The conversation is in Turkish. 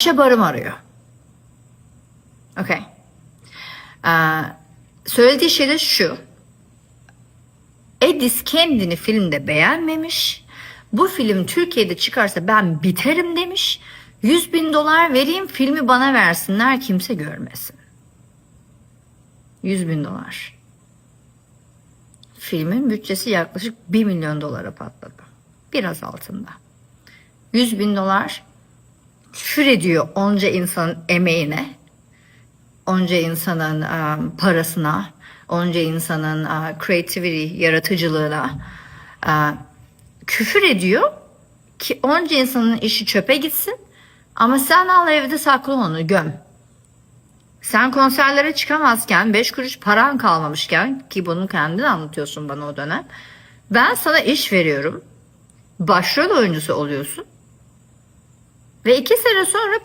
işe barım arıyor. Okay. Ee, söylediği şey de şu. Edis kendini filmde beğenmemiş. Bu film Türkiye'de çıkarsa ben biterim demiş. 100 bin dolar vereyim filmi bana versinler kimse görmesin. 100 bin dolar. Filmin bütçesi yaklaşık 1 milyon dolara patladı. Biraz altında. 100 bin dolar küfür ediyor onca insanın emeğine, onca insanın um, parasına, onca insanın uh, creativity, yaratıcılığına uh, küfür ediyor ki onca insanın işi çöpe gitsin ama sen al evde sakla onu göm. Sen konserlere çıkamazken 5 kuruş paran kalmamışken ki bunu kendin anlatıyorsun bana o dönem. Ben sana iş veriyorum. Başrol oyuncusu oluyorsun. Ve iki sene sonra